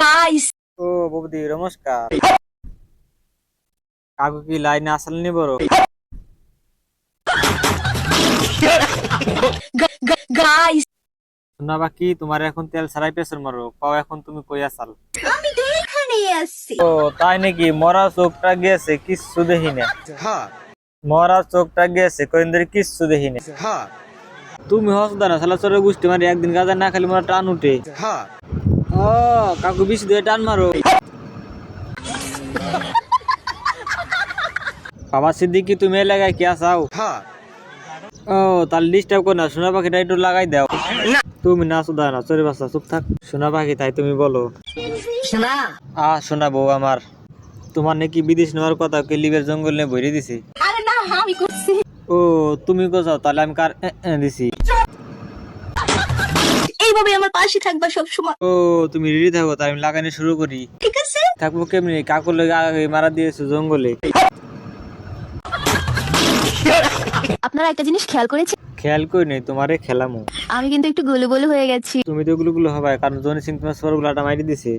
guys, ও বৌদি নমস্কার। কাকু কি লাইনে আসল নি বড়? Gu- শোনা বাকি তোমার এখন তেল ছাড়াই পেছন মারো। পাও এখন তুমি কই আসাল এখানে আসছি ও তাই নাকি? মরা চোখটা গেছে কিচ্ছু দেখি না। মরা চোখটা গেছে কদিন ধরে কিচ্ছু দেখি না। তুমি হসদা না শালা চোরের গোষ্ঠী মারি একদিন গাজা না খালি মোরা টান উঠে। ও কাকু বেশি দিয়ে টান মারো। বাবা সিদ্দিকি তুমি লাগাই কি আসাও ও তাহলে ডিস্টার্ব করো না সোনা পাখিটা একটু লাগাই দাও। তুমি না সুদা না চোরে বাসা চুপ থাক। সোনা পাখি তাই তুমি বলো। শোনা আ শোনা বউ আমার। তোমার নাকি বিদেশ নেওয়ার কথা কে লিবের জঙ্গল নিয়ে ভরে দিছি। ও তুমি কোথাও তাহলে আমি কার দিছি? এইভাবে আমার পাশে থাকবা সব সময় ও তুমি রেডি থাকো তাই আমি লাগানো শুরু করি। ঠিক আছে? থাকব কেমনি? কাকুর লগে আগে মারা দিয়েছ জঙ্গলে। আপনারা একটা জিনিস খেয়াল করেছেন? খেয়াল করি নেই তোমারে খেলামো। আমি কিন্তু একটু গুলো বলে হয়ে গেছি। তুমি তো ওগুলো গুলো হবাই কারণ জনি সিং তোমার সরগুলাটা মারি দিছে।